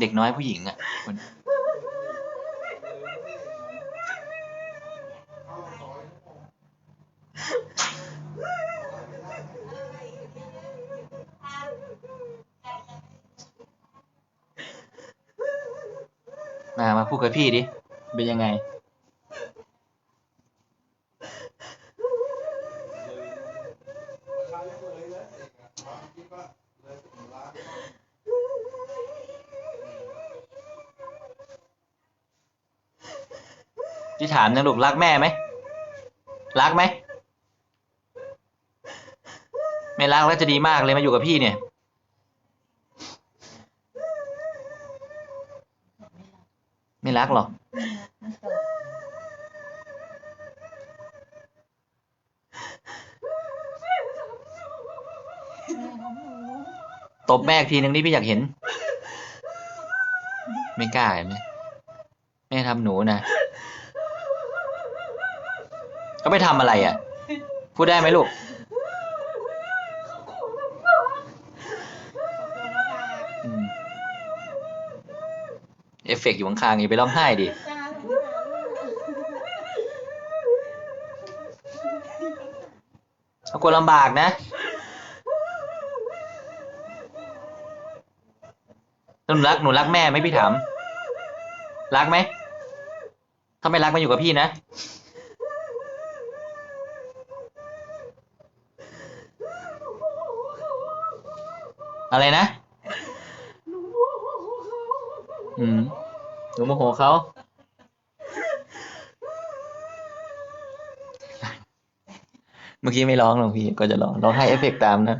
เด็กน้อยผู้หญิงอะมา มาพูดกับพี่ดิ เป็นยังไง ที่ถามนะลูกรักแม่ไหมรักไหมไม่รักแล้วจะดีมากเลยมาอยู่กับพี่เนี่ย ไม่รักหรอกตบแม่อีกทีนึงนี่พี่อยากเห็น ไม่กล้าเห็นไหมแม่ทำหนูนะ เขาไปทำอะไรอะ พูดได้ไหมลูก เอฟเฟกต์อยู่ข้างๆอย่าไปร้องไห้ดิเอากลัวลำบากนะ หนูรัก หนูรักแม่ไหมพี่ถาม รักไหม ถ้าไม่รักมาอยู่กับพี่นะ อะไรนะอืมหนูโมโหเขา เมื่อกี้ไม่ร้องหรอกพี่ ก็จะร้อง ร้องให้เอฟเฟกต์ตามนะ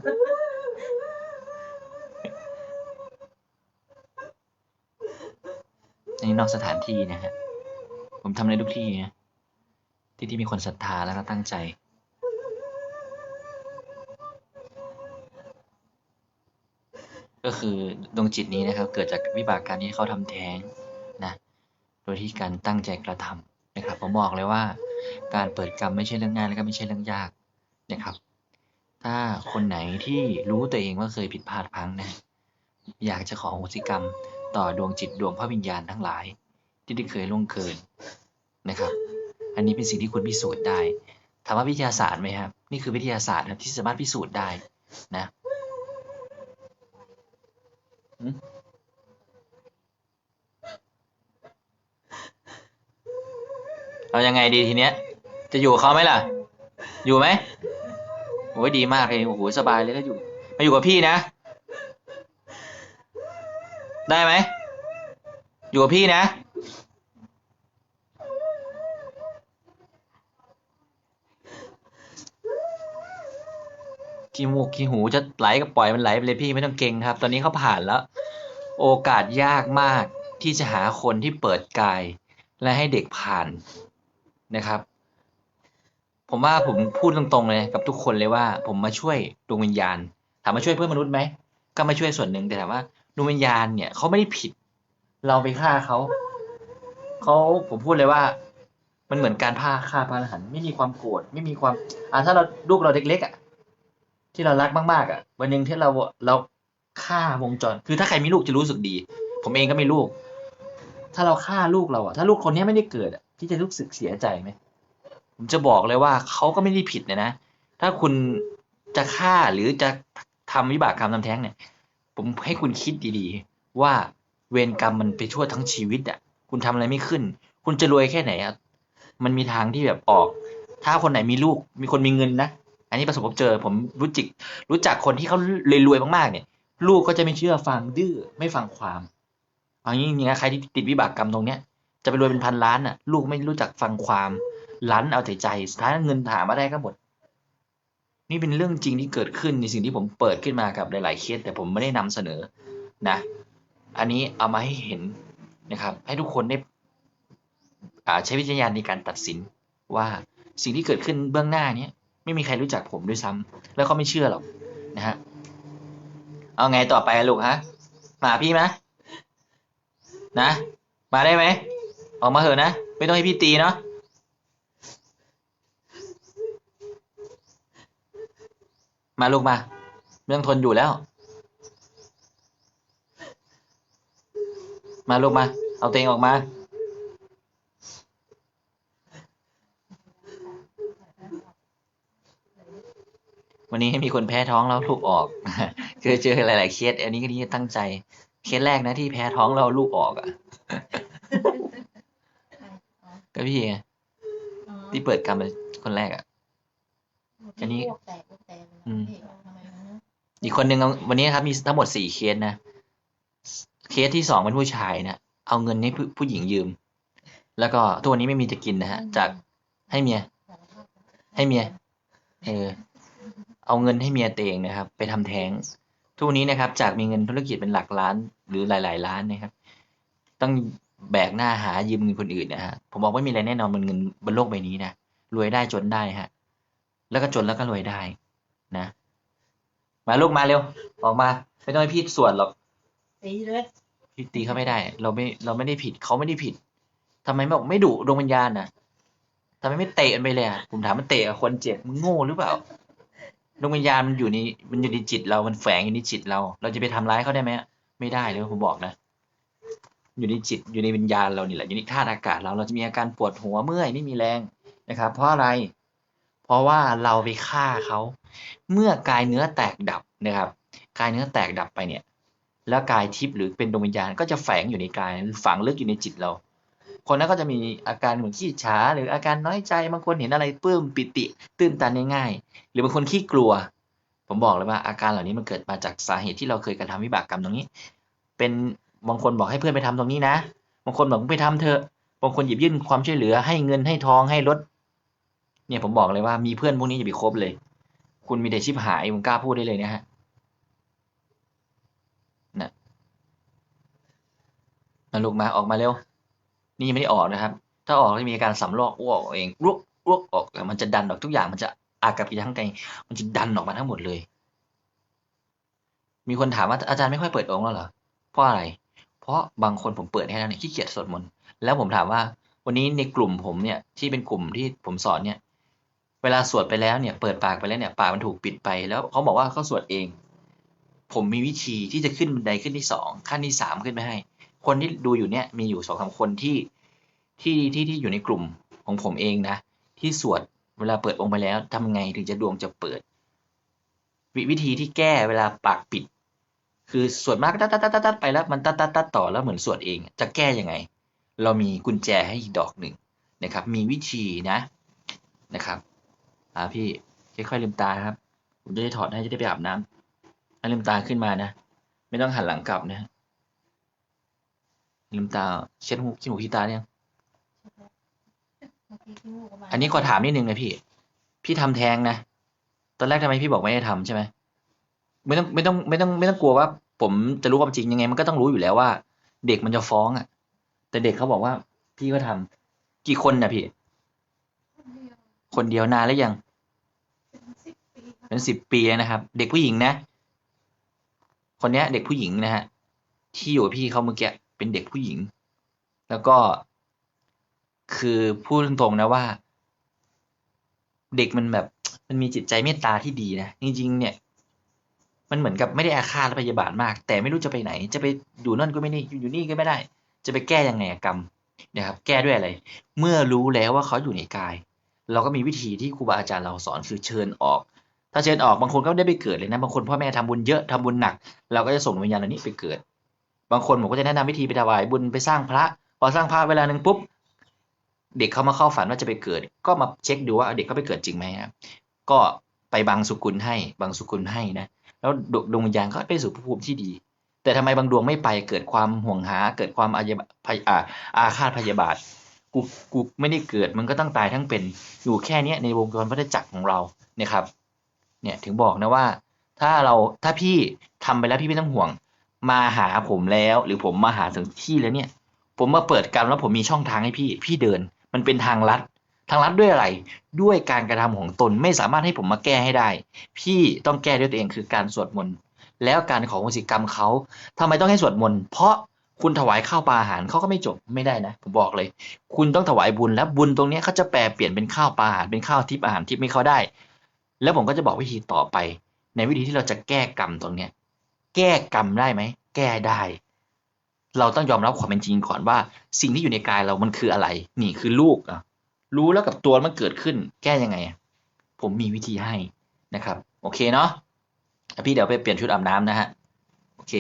อันนี้นอกสถานที่นะฮะ ผมทำในทุกที่นะ ที่ที่มีคนศรัทธาแล้วก็ตั้งใจ ก็คือดวงจิตนี้นะครับ เกิดจากวิบากการที่เขาทำแท้งนะโดยที่การตั้งใจกระทำนะครับ ผมบอกเลยว่า การเปิดกรรมไม่ใช่เรื่องง่ายแล้วก็ไม่ใช่เรื่องยากนะครับ ถ้าคนไหนที่รู้ตัวเองว่าเคยผิดพลาดพังนะ อยากจะขอโหสิกรรม ต่อดวงจิตดวงพระวิญญาณทั้งหลาย ที่ได้เคยล่วงเกินนะครับ อันนี้เป็นสิ่งที่คุณพิสูจน์ได้ถามว่าวิทยาศาสตร์ไหมครับ นี่คือวิทยาศาสตร์ครับที่สามารถพิสูจน์ได้นะ เอายังไงดีทีเนี้ย จะอยู่กับเขาไหมล่ะ อยู่ไหมโอ้ยดีมากเลยโอ้โหสบายเลยถ้าอยู่ มาอยู่กับพี่นะ ได้ไหม อยู่กับพี่นะ ขี้มูกขี้หูจะไหลก็ปล่อยมันไหลไปเลยพี่ไม่ต้องเก่งครับ ตอนนี้เขาผ่านแล้ว โอกาสยากมากที่จะหาคนที่เปิดกาย และให้เด็กผ่านนะครับ ผมว่าผมพูดตรงๆเลยกับทุกคนเลยว่า ผมมาช่วยดวงวิญญาณถามมาช่วยเพื่อนมนุษย์ไหมก็มาช่วยส่วนหนึ่งแต่ถามว่าดวงวิญญาณเนี่ยเขาไม่ได้ผิด เราไปฆ่าเขาเขาผมพูดเลยว่ามันเหมือนการฆ่าฆ่าพระอรหันต์ไม่มีความโกรธไม่มีความอ่าถ้าเราลูกเราเล็กๆอะ ที่เรารักมากๆอะ วันหนึ่งที่เราเราฆ่าวงจร คือถ้าใครมีลูกจะรู้สึกดี ผมเองก็มีลูก ถ้าเราฆ่าลูกเราอะ ถ้าลูกคนนี้ไม่ได้เกิดอะพี่จะรู้สึกเสียใจไหมผมจะบอกเลยว่าเขาก็ไม่ได้ผิดเนะนะ ถ้าคุณจะฆ่าหรือจะทำวิบากกรรมทำแท้งเนี่ย ผมให้คุณคิดดีๆ ว่าเวรกรรมมันไปทั่วทั้งชีวิตอะ คุณทำอะไรไม่ขึ้น คุณจะรวยแค่ไหนอะมันมีทางที่แบบออก ถ้าคนไหนมีลูก มีคนมีเงินนะ อันนี้ประสบพบเจอผมรู้จิกรู้จักคนที่เขารวยๆมากๆเนี่ย ลูกก็จะไม่เชื่อฟังดื้อไม่ฟังความเอางี้จริงๆนะใครที่ติดวิบากกรรมตรงเนี้ยจะไปรวยเป็นพันล้านน่ะ ลูกไม่รู้จักฟังความลั้นเอาแต่ใจสุดท้ายเงินหามาได้ก็หมดนี่เป็นเรื่องจริงที่เกิดขึ้นในสิ่งที่ผมเปิดขึ้นมากับหลาย ๆ เคสแต่ผมไม่ได้นำเสนอนะ อันนี้เอามาให้เห็นนะครับ ให้ทุกคนได้อ่าใช้วิจารณญาณในการตัดสินว่าสิ่งที่เกิดขึ้นเบื้องหน้าเนี้ย ไม่มีใครรู้จักผมด้วยซ้ำแล้วก็ไม่เชื่อหรอกนะฮะเอาไงต่อไปลูกฮะมาพี่ไหมนะ มาได้ไหมออกมาเถอะนะไม่ต้องให้พี่ตีเนาะมาลูกมาไม่องทนอยู่แล้ว มาลูกมา เอาตัวเองออกมา วันนี้ให้มีคนแพ้ท้องแล้วลูกออกคือเจอหลาย ๆ เคส อันนี้ก็นี่ตั้งใจ เคสแรกนะที่แพ้ท้องเราลูกออกอะ ก็พี่ไงที่เปิดกรรมเป็นคนแรกอะ อันนี้อ้วกแตกอ้วกแตกเลยนะอืมพี่ทำไมวะนะอีกคนหนึ่งเอาวันนี้นะครับ มีทั้งหมดสี่เคสนะ เคสที่สองเป็นผู้ชายนะเอาเงินให้ผู้ผู้หญิงยืม แล้วก็ทุกวันนี้ไม่มีจะกินนะฮะ จากให้เมียสารภาพให้เมีย เออ เอาเงินให้เมียตัวเองนะครับ ไปทำแท้ง ทุกวันนี้นะครับ จากมีเงินธุรกิจเป็นหลักล้านหรือหลาย ๆ ล้านนะครับ ต้องแบกหน้าหายืมเงินคนอื่นนะฮะผมบอกว่าไม่มีอะไรแน่นอนบนเงินบนโลกใบนี้นะรวยได้จนได้ฮะ แล้วก็จนแล้วก็รวยได้นะ มาลูกมาเร็ว ออกมาไม่ต้องให้พี่สวดหรอกตีเลยพี่ตีเขาไม่ได้ เราไม่เราไม่ได้ผิดเขาไม่ได้ผิดทำไมไม่บอกไม่ดุดวงวิญญาณน่ะทำไมไม่เตะมันไปเลยอะผมถามมันเตะกับคนเจ็บมึงโง่หรือเปล่า ดวงวิญญาณมันอยู่ในมันอยู่ในจิตเรา มันแฝงอยู่ในจิตเรา เราจะไปทำร้ายเขาได้ไหมไม่ได้เลยผมบอกนะ อยู่ในจิตอยู่ในวิญญาณเรานี่แหละอยู่ในธาตุอากาศเราเราจะมีอาการปวดหัวเมื่อยไม่มีแรงนะครับ เพราะอะไร เพราะว่าเราไปฆ่าเขา เมื่อกายเนื้อแตกดับนะครับ กายเนื้อแตกดับไปเนี่ย แล้วกายทิพย์หรือเป็นดวงวิญญาณก็จะแฝงอยู่ในกายฝังลึกอยู่ในจิตเรา คนนั้นก็จะมีอาการเหมือนขี้ฉาหรืออาการน้อยใจบางคนเห็นอะไรปลื้มปิติตื้นตันง่ายๆหรือบางคนขี้กลัว ผมบอกเลยว่าอาการเหล่านี้มันเกิดมาจากสาเหตุที่เราเคยกระทำวิบากกรรมตรงนี้ เป็นบางคนบอกให้เพื่อนไปทำตรงนี้นะ บางคนบอกไปทำเถอะ บางคนหยิบยื่นความช่วยเหลือให้เงินให้ทองให้รถ เนี่ยผมบอกเลยว่ามีเพื่อนพวกนี้อย่าไปคบเลย คุณมีแต่ชิบหายผมกล้าพูดได้เลยนะฮะมาลูกมาออกมาเร็ว นี่ยังไม่ได้ออกนะครับ ถ้าออกจะมีอาการสำลอกอ้วกออกเองรวกรวกออกแล้วมันจะดันออกทุกอย่างมันจะอากับกิทั้งไกลมันจะดันออกมาทั้งหมดเลย มีคนถามว่าอาจารย์ไม่ค่อยเปิดองค์แล้วเหรอเพราะอะไร เพราะบางคนผมเปิดให้แล้วเนี่ยขี้เกียจสวดมนต์แล้วผมถามว่า วันนี้ในกลุ่มผมเนี่ยที่เป็นกลุ่มที่ผมสอนเนี่ย เวลาสวดไปแล้วเนี่ย เปิดปากไปแล้วเนี่ยปากมันถูกปิดไปแล้วเขาบอกว่าเขาสวดเอง ผมมีวิธีที่จะขึ้นบันไดขึ้นที่สองขั้นที่สามขึ้นไปให้ คนที่ดูอยู่เนี่ยมีอยู่สองสามคนที่ที่ที่ที่อยู่ในกลุ่มของผมเองนะ ที่สวดเวลาเปิดองค์ไปแล้วทำไงถึงจะดวงจะเปิด วิวิธีที่แก้เวลาปากปิด คือสวดมากตัดตัดตัดตัดไปแล้วมันตัดตัดตัดต่อแล้วเหมือนสวดเอง จะแก้ยังไง เรามีกุญแจให้อีกดอกหนึ่งนะครับ มีวิธีนะนะครับอ่าพี่ค่อยๆลืมตาครับผมจะได้ถอดให้จะได้ไปอาบน้ำให้ลืมตาขึ้นมานะ ไม่ต้องหันหลังกลับนะ ลืมตาเช็ดหูขี้หูขี้ตาเนี่ยงเมื่อกี้ที่มูกมาอันนี้ขอถามนิดนึงนะพี่ พี่ทำแท้งนะ ตอนแรกทำไมพี่บอกไม่ได้ทำใช่ไหมไม่ต้องไม่ต้องไม่ต้องไม่ต้องกลัวว่า ผมจะรู้ความจริงยังไง มันก็ต้องรู้อยู่แล้วว่า เด็กมันจะฟ้องอะ แต่เด็กเขาบอกว่า พี่ก็ทำกี่คนนะพี่ คนเดียวนานแล้วยัง เป็นสิบปีแล้วนะครับ เด็กผู้หญิงนะ คนเนี้ยเด็กผู้หญิงนะฮะที่อยู่กับพี่เขาเมื่อกี้ เป็นเด็กผู้หญิง แล้วก็คือพูดตรงๆนะว่า เด็กมันแบบมันมีจิตใจเมตตาที่ดีนะจริง ๆ เนี่ย มันเหมือนกับไม่ได้อาฆาตและพยาบาทมาก แต่ไม่รู้จะไปไหน จะไปอยู่นั่นก็ไม่ได้อยู่นี่ก็ไม่ได้ จะไปแก้ยังไงกรรมนะครับ แก้ด้วยอะไร เมื่อรู้แล้วว่าเขาอยู่ในกาย เราก็มีวิธีที่ครูบาอาจารย์เราสอนคือเชิญออก ถ้าเชิญออกบางคนก็ได้ไปเกิดเลยนะบางคนพ่อแม่ทำบุญเยอะทำบุญหนัก เราก็จะส่งวิญญาณเหล่านี้ไปเกิด บางคนผมก็จะแนะนำวิธีไปถวายบุญไปสร้างพระ พอสร้างพระเวลาหนึ่งปุ๊บ เด็กเขามาเข้าฝันว่าจะไปเกิด ก็มาเช็คดูว่าเด็กเขาไปเกิดจริงไหมครับก็ไปบางสุกุลให้บางสุกุลให้นะแล้วดวงวิญญาณก็ไปสู่ภพภูมิที่ดี แต่ทำไมบางดวงไม่ไปเกิดความห่วงหา เกิดความอาญาอาอาฆาตพยาบาทกูกูไม่ได้เกิดมันก็ต้องตายทั้งเป็นอยู่แค่เนี้ยในวงจรวัฏจักรของเราเนี่ยครับเนี่ยถึงบอกนะว่า ถ้าเราถ้าพี่ทำไปแล้วพี่ไม่ต้องห่วง มาหาผมแล้ว หรือผมมาหาถึงที่แล้วเนี่ย ผมมาเปิดกันแล้วผมมีช่องทางให้พี่ พี่เดิน มันเป็นทางลัด ทางลัดด้วยอะไร ด้วยการกระทำของตนไม่สามารถให้ผมมาแก้ให้ได้ พี่ต้องแก้ด้วยตัวเองคือการสวดมนต์แล้วการขอโหสิกรรมเขาทำไมต้องให้สวดมนต์เพราะคุณถวายข้าวปลาอาหารเขาก็ไม่จบไม่ได้นะผมบอกเลย คุณต้องถวายบุญแล้วบุญตรงนี้เขาจะแปลเปลี่ยนเป็นข้าวปลาอาหารเป็นข้าวทิพย์อาหารทิพย์ให้เขาได้ แล้วผมก็จะบอกวิธีต่อไป ในวิธีที่เราจะแก้กรรมตรงเนี้ย แก้กรรมได้ไหม แก้ได้ เราต้องยอมรับความเป็นจริงก่อนว่า สิ่งที่อยู่ในกายเรามันคืออะไร นี่คือลูกอะรู้แล้วกับตัวมันเกิดขึ้น แก้ยังไง ผมมีวิธีให้นะครับ โอเคเนาะอะพี่เดี๋ยวไปเปลี่ยนชุดอาบน้ำนะฮะ โอเค